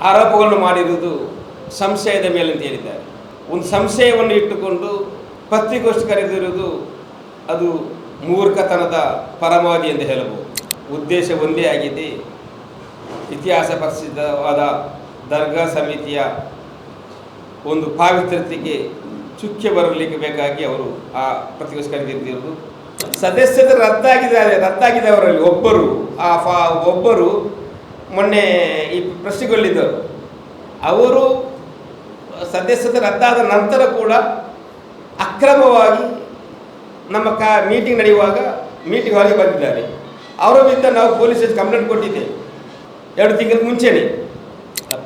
ಆರೋಪಗಳನ್ನು ಮಾಡಿರುವುದು ಸಂಶಯದ ಮೇಲೆ ಅಂತ ಹೇಳಿದ್ದಾರೆ. ಒಂದು ಸಂಶಯವನ್ನು ಇಟ್ಟುಕೊಂಡು ಪತ್ರಿಕೋಷ್ಠಿ ಕರೆದಿರುವುದು ಅದು ಮೂರ್ಖತನದ ಪರಮಾವಧಿ ಎಂದು ಹೇಳಬಹುದು. ಉದ್ದೇಶ ಒಂದೇ ಆಗಿದೆ. ಇತಿಹಾಸ ಪ್ರಸಿದ್ಧವಾದ ದರ್ಗಾ ಸಮಿತಿಯ ಒಂದು ಪಾವಿತ್ರ್ಯತೆಗೆ ಚುಕ್ಕೆ ಬರಲಿಕ್ಕೆ ಬೇಕಾಗಿ ಅವರು ಆ ಪತ್ರಿಕೋಷ್ಠಿ ಕರೆದಿರುವುದು. ಸದಸ್ಯರು ರದ್ದಾಗಿದ್ದಾರೆ ರದ್ದಾಗಿದ್ದವರಲ್ಲಿ ಒಬ್ಬರು. ಆ ಫಾ, ಒಬ್ಬರು ಮೊನ್ನೆ ಈ ಪ್ರಶ್ನೆಗೊಳ್ಳಿದ್ದರು ಅವರು ಸದಸ್ಯತೆ ರದ್ದಾದ ನಂತರ ಕೂಡ ಅಕ್ರಮವಾಗಿ ನಮ್ಮ ಕಾ ಮೀಟಿಂಗ್ ನಡೆಯುವಾಗ ಮೀಟಿಂಗ್ ಹೊರಗೆ ಬಂದಿದ್ದಾರೆ. ಅವರ ವಿರುದ್ಧ ನಾವು ಪೊಲೀಸ್ ಕಂಪ್ಲೇಂಟ್ ಕೊಟ್ಟಿದ್ದೆ ಎರಡು ತಿಂಗಳ ಮುಂಚೆನೆ.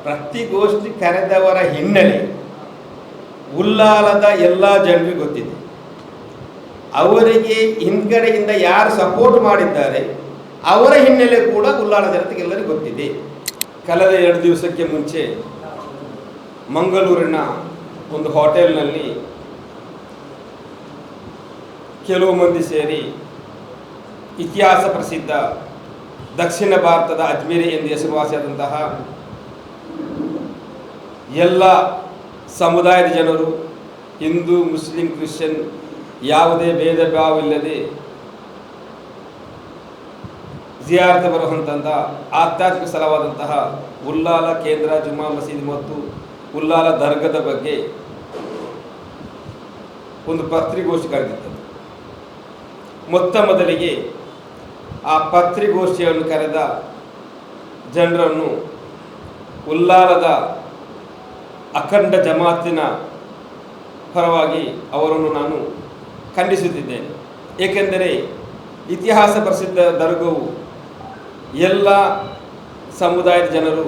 ಪ್ರತಿಗೋಷ್ಠಿ ಕರೆದವರ ಹಿನ್ನೆಲೆ ಉಲ್ಲಾಲದ ಎಲ್ಲ ಜನರಿಗೂ ಗೊತ್ತಿದೆ. ಅವರಿಗೆ ಹಿಂದ್ಗಡೆಯಿಂದ ಯಾರು ಸಪೋರ್ಟ್ ಮಾಡಿದ್ದಾರೆ, ಅವರ ಹಿನ್ನೆಲೆ ಕೂಡ ಉಲ್ಲಾಲ ಜನತೆಗೆ ಎಲ್ಲರಿಗೂ ಗೊತ್ತಿದೆ. ಕಳೆದ ಎರಡು ದಿವಸಕ್ಕೆ ಮುಂಚೆ ಮಂಗಳೂರಿನ ಒಂದು ಹೋಟೆಲ್ನಲ್ಲಿ ಕೆಲವು ಮಂದಿ ಸೇರಿ ಇತಿಹಾಸ ಪ್ರಸಿದ್ಧ ದಕ್ಷಿಣ ಭಾರತದ ಅಜ್ಮೇರಿ ಎಂದು ಹೆಸರುವಾಸಿಯಾದಂತಹ ಎಲ್ಲ ಸಮುದಾಯದ ಜನರು ಹಿಂದೂ, ಮುಸ್ಲಿಂ, ಕ್ರಿಶ್ಚಿಯನ್ ಯಾವುದೇ ಭೇದ ಭಾವವಿಲ್ಲದೆ ಜಿಯಾರತ ಬರುವಂತಹ ಆಧ್ಯಾತ್ಮಿಕ ಸ್ಥಳವಾದಂತಹ ಉಲ್ಲಾಲ ಕೇಂದ್ರ ಜುಮಾ ಮಸೀದಿ ಮತ್ತು ಉಲ್ಲಾಲ ದರ್ಗದ ಬಗ್ಗೆ ಒಂದು ಪತ್ರಿಗೋಷ್ಠಿ ಕರೆದಿತ್ತು ಮೊತ್ತ ಮೊದಲಿಗೆ ಆ ಪತ್ರಿಗೋಷ್ಠಿಯನ್ನು ಕರೆದ ಜನರನ್ನು ಉಲ್ಲಾಲದ ಅಖಂಡ ಜಮಾತಿನ ಪರವಾಗಿ ಅವರನ್ನು ನಾನು ಖಂಡಿಸುತ್ತಿದ್ದೇನೆ. ಏಕೆಂದರೆ ಇತಿಹಾಸ ಪ್ರಸಿದ್ಧ ದರ್ಗವು ಎಲ್ಲ ಸಮುದಾಯದ ಜನರು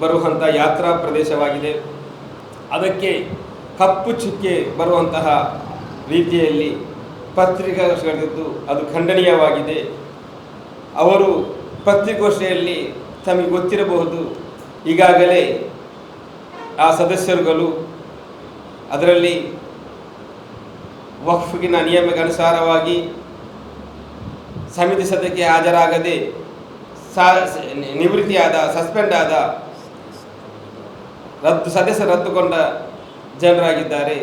ಬರುವಂಥ ಯಾತ್ರಾ ಪ್ರದೇಶವಾಗಿದೆ. ಅದಕ್ಕೆ ಕಪ್ಪು ಚುಕ್ಕೆ ಬರುವಂತಹ ರೀತಿಯಲ್ಲಿ ಪತ್ರಿಕಾಗೋಷ್ಠಿಗಳಿದ್ದು ಅದು ಖಂಡನೀಯವಾಗಿದೆ. ಅವರು ಪತ್ರಿಕೋಷ್ಠಿಯಲ್ಲಿ ತಮಗೆ ಗೊತ್ತಿರಬಹುದು, ಈಗಾಗಲೇ ಆ ಸದಸ್ಯರುಗಳು ಅದರಲ್ಲಿ ವಕ್ಫಿನ ನಿಯಮಕ್ಕೆ ಅನುಸಾರವಾಗಿ ಸಮಿತಿ ಸದಸ್ಯಕ್ಕೆ ಹಾಜರಾಗದೆ ನಿವೃತ್ತಿಯಾದ ಸಸ್ಪೆಂಡ್ ಆದ, ರದ್ದು, ಸದಸ್ಯ ರದ್ದುಕೊಂಡ ಜನರಾಗಿದ್ದಾರೆ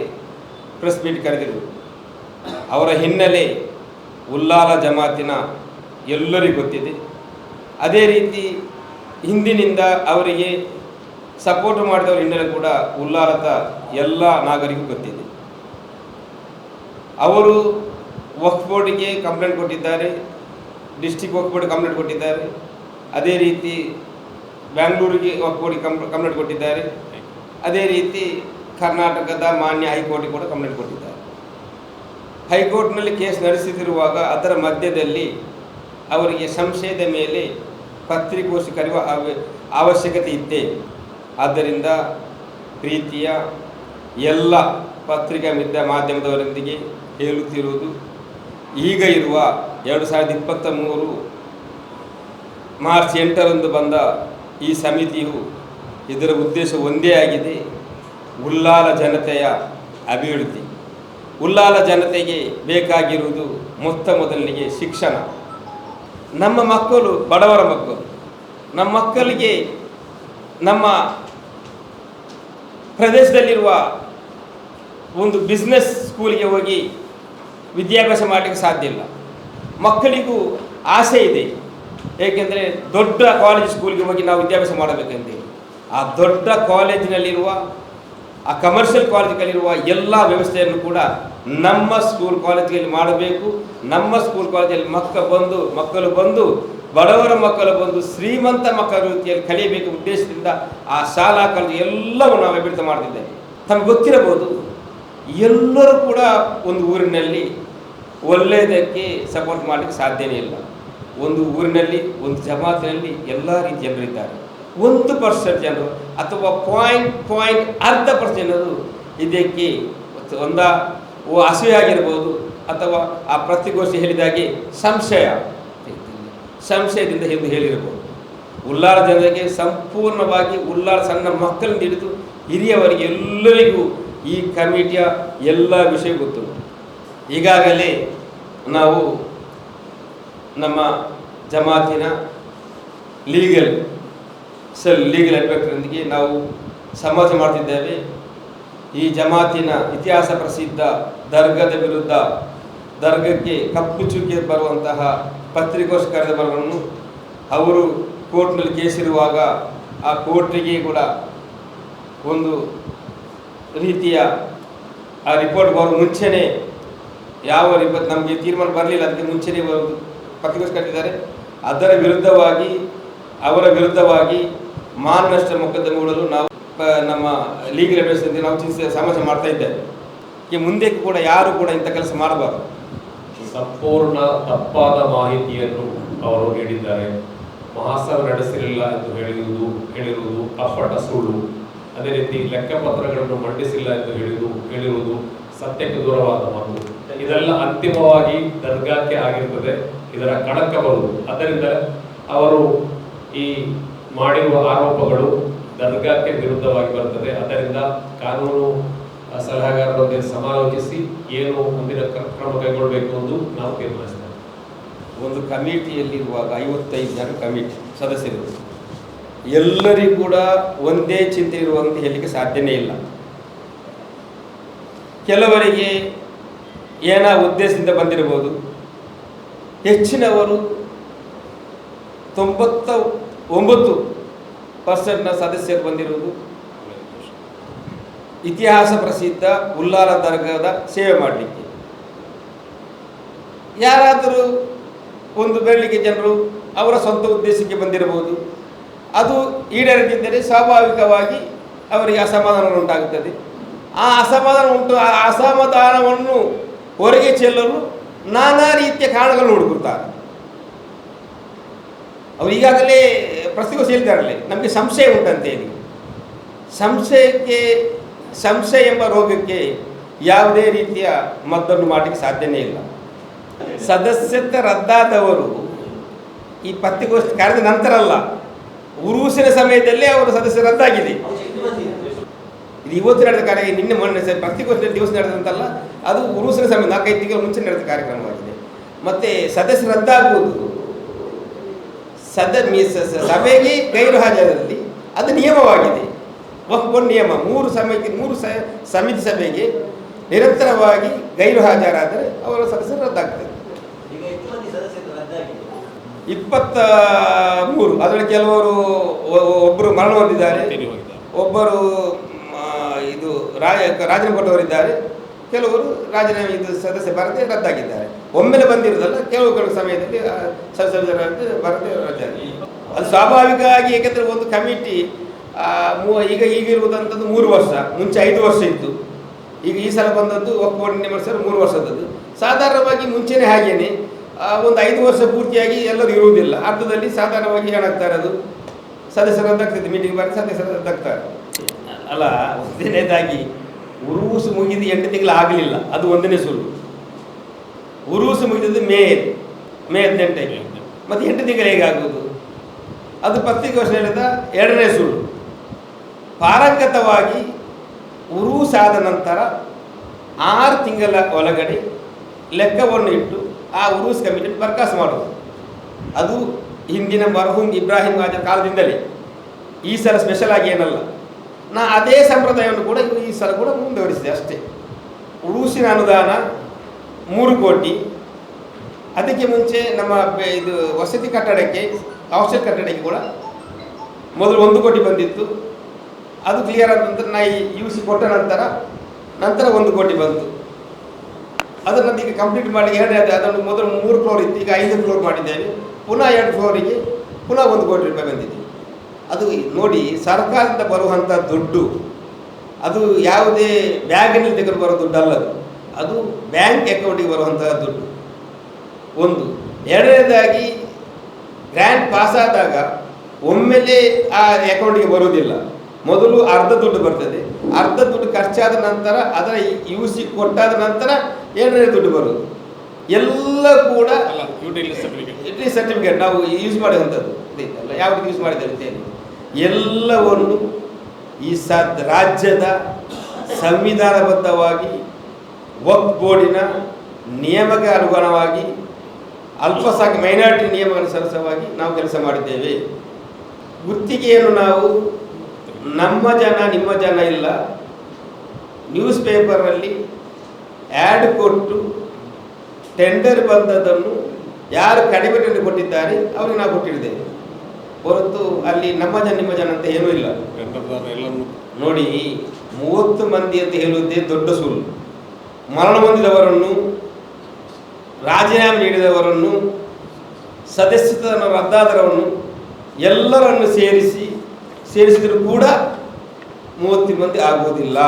ಪ್ರೆಸ್ ಮೀಟ್ ಕರೆದಿರು. ಅವರ ಹಿನ್ನೆಲೆ ಉಲ್ಲಾಲ ಜಮಾತಿನ ಎಲ್ಲರಿಗೂ ಗೊತ್ತಿದೆ. ಅದೇ ರೀತಿ ಹಿಂದಿನಿಂದ ಅವರಿಗೆ ಸಪೋರ್ಟ್ ಮಾಡಿದವರ ಹಿನ್ನೆಲೆ ಕೂಡ ಉಲ್ಲಾಲದ ಎಲ್ಲ ನಾಗರಿಕರು ಗೊತ್ತಿದೆ. ಅವರು ವಕ್ಫ್ ಬೋರ್ಡಿಗೆ ಕಂಪ್ಲೇಂಟ್ ಕೊಟ್ಟಿದ್ದಾರೆ. ಡಿಸ್ಟಿಕ್ ವಕ್ಫ್ ಬೋರ್ಡ್ ಕಂಪ್ಲೇಂಟ್ ಕೊಟ್ಟಿದ್ದಾರೆ. ಅದೇ ರೀತಿ ಬ್ಯಾಂಗ್ಳೂರಿಗೆ ಒಕ್ಕೋಡಿ ಕಂಪ್ಲೇಂಟ್ ಕೊಟ್ಟಿದ್ದಾರೆ. ಅದೇ ರೀತಿ ಕರ್ನಾಟಕದ ಮಾನ್ಯ ಹೈಕೋರ್ಟ್ ಕೂಡ ಕಂಪ್ಲೇಂಟ್ ಕೊಟ್ಟಿದ್ದಾರೆ. ಹೈಕೋರ್ಟ್ನಲ್ಲಿ ಕೇಸ್ ನಡೆಸುತ್ತಿರುವಾಗ ಅದರ ಮಧ್ಯದಲ್ಲಿ ಅವರಿಗೆ ಸಂಶಯದ ಮೇಲೆ ಪತ್ರಿಕೋಷ್ಠಿ ಕರೆಯುವ ಅವ- ಅವಶ್ಯಕತೆ ಇದೆ ಆದ್ದರಿಂದ ಪ್ರೀತಿಯ ಎಲ್ಲ ಪತ್ರಿಕಾ ಮಿತ್ರ ಮಾಧ್ಯಮದವರೊಂದಿಗೆ ಹೇಳುತ್ತಿರುವುದು ಈಗ ಇರುವ ಎರಡು ಸಾವಿರದ ಇಪ್ಪತ್ತ ಮೂರು ಮಾರ್ಚ್ ಎಂಟರಂದು ಬಂದ ಈ ಸಮಿತಿಯು ಇದರ ಉದ್ದೇಶ ಒಂದೇ ಆಗಿದೆ. ಉಲ್ಲಾಲ ಜನತೆಯ ಅಭಿವೃದ್ಧಿ. ಉಲ್ಲಾಲ ಜನತೆಗೆ ಬೇಕಾಗಿರುವುದು ಮೊತ್ತ ಮೊದಲಿಗೆ ಶಿಕ್ಷಣ. ನಮ್ಮ ಮಕ್ಕಳು, ಬಡವರ ಮಕ್ಕಳು, ನಮ್ಮ ಮಕ್ಕಳಿಗೆ ನಮ್ಮ ಪ್ರದೇಶದಲ್ಲಿರುವ ಒಂದು ಬಿಸ್ನೆಸ್ ಸ್ಕೂಲಿಗೆ ಹೋಗಿ ವಿದ್ಯಾಭ್ಯಾಸ ಮಾಡಲಿಕ್ಕೆ ಸಾಧ್ಯ ಇಲ್ಲ. ಮಕ್ಕಳಿಗೂ ಆಸೆ ಇದೆ. ಏಕೆಂದರೆ ದೊಡ್ಡ ಕಾಲೇಜ್ ಸ್ಕೂಲ್ಗೆ ಹೋಗಿ ನಾವು ವಿದ್ಯಾಭ್ಯಾಸ ಮಾಡಬೇಕಂತೇಳಿ ಆ ದೊಡ್ಡ ಕಾಲೇಜಿನಲ್ಲಿರುವ ಆ ಕಮರ್ಷಿಯಲ್ ಕಾಲೇಜ್ಗಳಿರುವ ಎಲ್ಲ ವ್ಯವಸ್ಥೆಯನ್ನು ಕೂಡ ನಮ್ಮ ಸ್ಕೂಲ್ ಕಾಲೇಜ್ಗಳಲ್ಲಿ ಮಾಡಬೇಕು. ನಮ್ಮ ಸ್ಕೂಲ್ ಕಾಲೇಜಲ್ಲಿ ಮಕ್ಕ ಬಂದು, ಮಕ್ಕಳು ಬಂದು, ಬಡವರ ಮಕ್ಕಳು ಬಂದು ಶ್ರೀಮಂತ ಮಕ್ಕಳ ರೀತಿಯಲ್ಲಿ ಕಲಿಯಬೇಕು ಉದ್ದೇಶದಿಂದ ಆ ಶಾಲಾ ಕಾಲೇಜು ಎಲ್ಲವೂ ನಾವು ಅಭಿವೃದ್ಧಿ ಮಾಡ್ತಿದ್ದೇವೆ. ತಮಗೆ ಗೊತ್ತಿರಬಹುದು, ಎಲ್ಲರೂ ಕೂಡ ಒಂದು ಊರಿನಲ್ಲಿ ಒಳ್ಳೆಯದಕ್ಕೆ ಸಪೋರ್ಟ್ ಮಾಡಲಿಕ್ಕೆ ಸಾಧ್ಯವೇ ಇಲ್ಲ. ಒಂದು ಊರಿನಲ್ಲಿ, ಒಂದು ಜಮಾತಿನಲ್ಲಿ ಎಲ್ಲ ರೀತಿಯ ಜನರಿದ್ದಾರೆ. ಒಂದು ಪರ್ಸೆಂಟ್ ಜನರು ಅಥವಾ ಪಾಯಿಂಟ್ ಪಾಯಿಂಟ್ ಅರ್ಧ ಪರ್ಸೆಂಟ್ ಜನರು ಇದಕ್ಕೆ ಒಂದ ಹಸಿವೆಯಾಗಿರ್ಬೋದು ಅಥವಾ ಆ ಪ್ರತಿಗೋಷ್ಠಿ ಹೇಳಿದಾಗೆ ಸಂಶಯ ಸಂಶಯದಿಂದ ಎಂದು ಹೇಳಿರ್ಬೋದು. ಉಲ್ಲಾರ ಜನರಿಗೆ ಸಂಪೂರ್ಣವಾಗಿ ಉಲ್ಲಾರ ಸಣ್ಣ ಮಕ್ಕಳನ್ನು ಹಿಡಿದು ಹಿರಿಯವರಿಗೆ ಎಲ್ಲರಿಗೂ ಈ ಕಮಿಟಿಯ ಎಲ್ಲ ವಿಷಯ ಗೊತ್ತು ಈಗಾಗಲೇ ನಾವು ನಮ್ಮ ಜಮಾತಿನ ಲೀಗಲ್ ಸೆಲ್ ಲೀಗಲ್ ಅಡ್ವೈಸರೊಂದಿಗೆ ನಾವು ಸಮಾಜ ಮಾಡ್ತಿದ್ದೇವೆ. ಈ ಜಮಾತಿನ ಇತಿಹಾಸ ಪ್ರಸಿದ್ಧ ದರ್ಗದ ವಿರುದ್ಧ ದರ್ಗಕ್ಕೆ ಕಪ್ಪು ಚುಕ್ಕಿ ಬರುವಂತಹ ಪತ್ರಿಕೋಶ ಕರೆದ ಬರವನ್ನು ಅವರು ಕೋರ್ಟ್ನಲ್ಲಿ ಕೇಸಿರುವಾಗ ಆ ಕೋರ್ಟಿಗೆ ಕೂಡ ಒಂದು ರೀತಿಯ ಆ ರಿಪೋರ್ಟ್ ಬರೋ ಮುಂಚೆನೇ ಯಾವ ರಿಪೋರ್ಟ್ ನಮಗೆ ತೀರ್ಮಾನ ಬರಲಿಲ್ಲ, ಅದಕ್ಕೆ ಮುಂಚೆನೇ ಒಂದು ಪತ್ರಿಕೋಸ್ ಕಟ್ಟಿದ್ದಾರೆ. ಅದರ ವಿರುದ್ಧವಾಗಿ, ಅವರ ವಿರುದ್ಧವಾಗಿ ಮಾನನಷ್ಟ ಹೂಡಲು ನಾವು ನಮ್ಮ ಲೀಗಲ್ ಅಡ್ವೈಸ್ ಅಂತ ನಾವು ಚಿಂತೆ ಸಮಾಜ ಮಾಡ್ತಾ ಇದ್ದೇವೆ. ಈ ಮುಂದೆ ಕೂಡ ಯಾರು ಕೂಡ ಇಂಥ ಕೆಲಸ ಮಾಡಬಾರ್ದು. ಸಂಪೂರ್ಣ ತಪ್ಪಾದ ಮಾಹಿತಿಯನ್ನು ಅವರು ನೀಡಿದ್ದಾರೆ. ಮಹಾಸಭ ನಡೆಸಿರಲಿಲ್ಲ ಎಂದು ಹೇಳಿರುವುದು ಹೇಳಿರುವುದು ಅಪ್ಪಟ ಸುಳ್ಳು. ಅದೇ ರೀತಿ ಲೆಕ್ಕಪತ್ರಗಳನ್ನು ಮಂಡಿಸಿಲ್ಲ ಎಂದು ಹೇಳಿರುವುದು ಹೇಳಿರುವುದು ಸತ್ಯಕ್ಕೆ ದೂರವಾದ ಮಾತು ಇದೆಲ್ಲ ಅಂತಿಮವಾಗಿ ದರ್ಗಾಕ್ಕೆ ಆಗಿರ್ತದೆ. ಇದರ ಕಣಕ್ಕೆ ಬರುವುದು. ಅದರಿಂದ ಅವರು ಈ ಮಾಡಿರುವ ಆರೋಪಗಳು ದರ್ಗಾಕ್ಕೆ ವಿರುದ್ಧವಾಗಿ ಬರ್ತದೆ. ಅದರಿಂದ ಕಾನೂನು ಸಲಹೆಗಾರರೊಂದಿಗೆ ಸಮಾಲೋಚಿಸಿ ಏನು ಮುಂದಿನ ಕ್ರ- ಕ್ರಮ ಕೈಗೊಳ್ಳಬೇಕು ಎಂದು ನಾವು ತೀರ್ಮಾನಿಸ್ತೇವೆ. ಒಂದು ಕಮಿಟಿಯಲ್ಲಿರುವಾಗ ಐವತ್ತೈದು ಜನ ಕಮಿಟಿ ಸದಸ್ಯರು ಎಲ್ಲರಿಗೂ ಕೂಡ ಒಂದೇ ಚಿಂತೆ ಇರುವಂತ ಹೇಳಲಿಕ್ಕೆ ಸಾಧ್ಯನೇ ಇಲ್ಲ. ಕೆಲವರಿಗೆ ಏನ ಉದ್ದೇಶದಿಂದ ಬಂದಿರಬಹುದು? ಹೆಚ್ಚಿನವರು ತೊಂಬತ್ತ ಒಂಬತ್ತು ಪರ್ಸೆಂಟ್ನ ಸದಸ್ಯರು ಬಂದಿರುವುದು ಇತಿಹಾಸ ಪ್ರಸಿದ್ಧ ಉಲ್ಲಾರ ದರ್ಗಾದ ಸೇವೆ ಮಾಡಲಿಕ್ಕೆ. ಯಾರಾದರೂ ಒಂದು ಬೆರಳಿಗೆ ಜನರು ಅವರ ಸ್ವಂತ ಉದ್ದೇಶಕ್ಕೆ ಬಂದಿರಬಹುದು. ಅದು ಈಡೇರದಿದ್ದರೆ ಸ್ವಾಭಾವಿಕವಾಗಿ ಅವರಿಗೆ ಅಸಮಾಧಾನ ಉಂಟಾಗುತ್ತದೆ ಆ ಅಸಮಾಧಾನ ಉಂಟು. ಆ ಅಸಮಾಧಾನವನ್ನು ಹೊರಗೆ ಚೆಲ್ಲಲು ನಾನಾ ರೀತಿಯ ಕಾರಣಗಳನ್ನು ಹುಡುಕುತ್ತಾರೆ. ಅವರು ಈಗಾಗಲೇ ಪ್ರಸ್ತುತ ಸೇರಿದಾರಲ್ಲೇ ನಮಗೆ ಸಂಶಯ ಉಂಟಂತೇಳಿ ಸಂಶಯಕ್ಕೆ, ಸಂಶಯ ಎಂಬ ರೋಗಕ್ಕೆ ಯಾವುದೇ ರೀತಿಯ ಮದ್ದನ್ನು ಮಾಡಲಿಕ್ಕೆ ಸಾಧ್ಯನೇ ಇಲ್ಲ. ಸದಸ್ಯತ್ವ ರದ್ದಾದವರು ಈ ಪತ್ರಿಕೋಷ್ಠಿ ಕರೆದ ನಂತರ ಅಲ್ಲ ಉರುಸಿನ ಸಮಯದಲ್ಲೇ ಅವರು ಸದಸ್ಯ ರದ್ದಾಗಿದೆ. ಇವತ್ತು ನಡೆದ ಕಾರ್ಯ ನಿನ್ನೆ ಮೊನ್ನೆ ಪ್ರತಿ ವರ್ಷ ದಿವಸ ನಡೆದಂತಲ್ಲ ಅದು ಉರುಸಿನ ಸಮಯ ನಾಲ್ಕೈದು ತಿಂಗಳ ಮುಂಚೆ ನಡೆದ ಕಾರ್ಯಕ್ರಮವಾಗಿದೆ. ಮತ್ತೆ ಸದಸ್ಯ ರದ್ದಾಗುವುದು. ಸದ ಸಭೆಗೆ ಗೈರು ಹಾಜರಲ್ಲಿ ಅದು ನಿಯಮವಾಗಿದೆ. ಒಂದು ನಿಯಮ. ಮೂರು ಸಮಿತಿ ಮೂರು ಸ ಸಮಿತಿ ಸಭೆಗೆ ನಿರಂತರವಾಗಿ ಗೈರು ಹಾಜರಾದರೆ ಅವರ ಸದಸ್ಯರು ರದ್ದಾಗ್ತದೆ ಇಪ್ಪತ್ತ ಮೂರು. ಅದರಲ್ಲಿ ಕೆಲವರು ಒ- ಒಬ್ಬರು ಮರಣ ಹೊಂದಿದ್ದಾರೆ. ಒಬ್ಬರು ರಾಜ ರಾಜೀನಾಮೆ ಕೆಲವರು ರಾಜೀನಾಮೆ ಸದಸ್ಯ ಬರದೆ ರದ್ದಾಗಿದ್ದಾರೆ. ಒಮ್ಮೆಲೆ ಬಂದಿರೋದಲ್ಲ ಕೆಲವು ಕೆಲವು ಸಮಯದಲ್ಲಿ ಆ, ಸದಸ್ಯರಾಗಿ ಬರದೆ ರದ್ದಾಗಿ ಅದು ಸ್ವಾಭಾವಿಕವಾಗಿ ಏಕೆಂದರೆ ಒಂದು ಕಮಿಟಿ ಈಗ ಈಗಿರುವುದಂಥದ್ದು ಮೂರು ವರ್ಷ ಮುಂಚೆ ಐದು ವರ್ಷ ಇತ್ತು. ಈಗ ಈ ಸಲ ಬಂದದ್ದು ಒಪ್ಪಂದ ನಿಮಿಷ ಮೂರು ವರ್ಷದದ್ದು. ಸಾಧಾರಣವಾಗಿ ಮುಂಚೆನೇ ಹಾಗೇನೆ ಒಂದು ಐದು ವರ್ಷ ಪೂರ್ತಿಯಾಗಿ ಎಲ್ಲರೂ ಇರುವುದಿಲ್ಲ. ಅರ್ಧದಲ್ಲಿ ಸಾಧಾರಣವಾಗಿ ಏನಾಗ್ತಾರೆ ಅದು ಸದಸ್ಯರು ರದ್ದಾಗ್ತದೆ ಮೀಟಿಂಗ್ ಬರೆದು ಸದಸ್ಯರು ರದ್ದಾಗ್ತಾರೆ. ಅಲ್ಲ, ಒಂದನೇದಾಗಿ ಉರುಸು ಮುಗಿದು ಎಂಟು ತಿಂಗಳು ಆಗಲಿಲ್ಲ. ಅದು ಒಂದನೇ ಸುಳ್ಳು ಉರುಸು ಮುಗಿದದ್ದು ಮೇ ಮೇ ಹದಿನೆಂಟಕ್ಕೆ. ಮತ್ತು ಎಂಟು ತಿಂಗಳು ಹೇಗಾಗುವುದು ಅದು ಪತ್ರಿಕೋಶ ಹೇಳಿದ ಎರಡನೇ ಸುಳ್ಳು ಪಾರಂಗತವಾಗಿ ಉರುಸಾದ ನಂತರ ಆರು ತಿಂಗಳ ಒಳಗಡೆ ಲೆಕ್ಕವನ್ನು ಇಟ್ಟು ಆ ಉರುಸ್ ಕಮಿಟಿ ಬರ್ಕಾಸ ಮಾಡೋದು ಅದು ಹಿಂದಿನ ಮರಹುಂಗ್ ಇಬ್ರಾಹಿಂ ಆದ ಕಾಲದಿಂದಲೇ. ಈ ಸಲ ಸ್ಪೆಷಲ್ ಆಗಿ ಏನಲ್ಲ. ನಾ ಅದೇ ಸಂಪ್ರದಾಯವನ್ನು ಕೂಡ ಈ ಸಲ ಕೂಡ ಮುಂದುವರಿಸಿದೆ ಅಷ್ಟೇ. ಉಡುಸಿನ ಅನುದಾನ ಮೂರು ಕೋಟಿ. ಅದಕ್ಕೆ ಮುಂಚೆ ನಮ್ಮ ಇದು ವಸತಿ ಕಟ್ಟಡಕ್ಕೆ ಹಾಸ್ಟೆಲ್ ಕಟ್ಟಡಕ್ಕೆ ಕೂಡ ಮೊದಲು ಒಂದು ಕೋಟಿ ಬಂದಿತ್ತು. ಅದು ಕ್ಲಿಯರ್ ಆದ ನಂತರ ನಾ ಯು ಸಿ ಕೊಟ್ಟ ನಂತರ ನಂತರ ಒಂದು ಕೋಟಿ ಬಂತು. ಅದನ್ನು ಈಗ ಕಂಪ್ಲೀಟ್ ಮಾಡಿ ಎರಡನೇ ಅದನ್ನು ಮೊದಲು ಮೂರು ಫ್ಲೋರ್ ಇತ್ತು, ಈಗ ಐದು ಫ್ಲೋರ್ ಮಾಡಿದ್ದೇವೆ. ಪುನಃ ಎರಡು ಫ್ಲೋರಿಗೆ ಪುನಃ ಒಂದು ಕೋಟಿ ರೂಪಾಯಿ ಬಂದಿದೆ. ಅದು ನೋಡಿ ಸರ್ಕಾರದಿಂದ ಬರುವಂಥ ದುಡ್ಡು, ಅದು ಯಾವುದೇ ಬ್ಯಾಗಿನಲ್ಲಿ ತೆಗೆದು ಬರೋ ದುಡ್ಡು ಅದು. ಬ್ಯಾಂಕ್ ಅಕೌಂಟಿಗೆ ಬರುವಂತಹ ದುಡ್ಡು. ಒಂದು. ಎರಡನೇದಾಗಿ ಗ್ರ್ಯಾಂಟ್ ಪಾಸ್ ಆದಾಗ ಒಮ್ಮೆಲೆ ಆ ಅಕೌಂಟಿಗೆ ಬರುವುದಿಲ್ಲ. ಮೊದಲು ಅರ್ಧ ದುಡ್ಡು ಬರ್ತದೆ. ಅರ್ಧ ದುಡ್ಡು ಖರ್ಚಾದ ನಂತರ ಅದರ ಯು ಕೊಟ್ಟಾದ ನಂತರ ಎರಡನೇ ದುಡ್ಡು ಬರುವುದು. ಎಲ್ಲ ಕೂಡ ಯುಟಿಲಿಟಿ ಸರ್ಟಿಫಿಕೇಟ್ ನಾವು ಯೂಸ್ ಮಾಡುವಂಥದ್ದು ಇದೆಯಲ್ಲ ಯಾವ ರೀತಿ ಯೂಸ್ ಮಾಡಿದ್ದೇವೆ ಅಂತ ಹೇಳಿ. ಎಲ್ಲವನ್ನು ಈ ಸ ರಾಜ್ಯದ ಸಂವಿಧಾನಬದ್ಧವಾಗಿ ವಕ್ಫ್ ಬೋರ್ಡಿನ ನಿಯಮಕ್ಕೆ ಅನುಗುಣವಾಗಿ ಅಲ್ಪಸಾಕ್ ಮೈನಾರಿಟಿ ನಿಯಮ ಅನುಸರಿಸವಾಗಿ ನಾವು ಕೆಲಸ ಮಾಡಿದ್ದೇವೆ. ಗುತ್ತಿಗೆಯನ್ನು ನಾವು ನಮ್ಮ ಜನ ನಿಮ್ಮ ಜನ ಇಲ್ಲ. ನ್ಯೂಸ್ ಪೇಪರಲ್ಲಿ ಆ್ಯಡ್ ಕೊಟ್ಟು ಟೆಂಡರ್ ಬಂದದನ್ನು ಯಾರು ಕಡಿಮೆ ಟೆಂಡರ್ ಕೊಟ್ಟಿದ್ದಾರೆ, ಅವರಿಗೆ ನಾವು ಕೊಟ್ಟಿದ್ದೇವೆ. ಹೊರತು ಅಲ್ಲಿ ನಮ್ಮ ಜನ, ನಿಮ್ಮ ಜನ ಅಂತ ಏನೂ ಇಲ್ಲ. ನೋಡಿ, ಮೂವತ್ತು ಮಂದಿ ಅಂತ ಹೇಳುವುದೇ ದೊಡ್ಡ ಸುಳ್ಳು. ಮರಣ ಹೊಂದಿದವರನ್ನು, ರಾಜೀನಾಮೆ ನೀಡಿದವರನ್ನು, ಸದಸ್ಯತನ ರದ್ದಾದರವನ್ನು ಎಲ್ಲರನ್ನು ಸೇರಿಸಿ, ಸೇರಿಸಿದರೂ ಕೂಡ ಮೂವತ್ತು ಮಂದಿ ಆಗುವುದಿಲ್ಲ.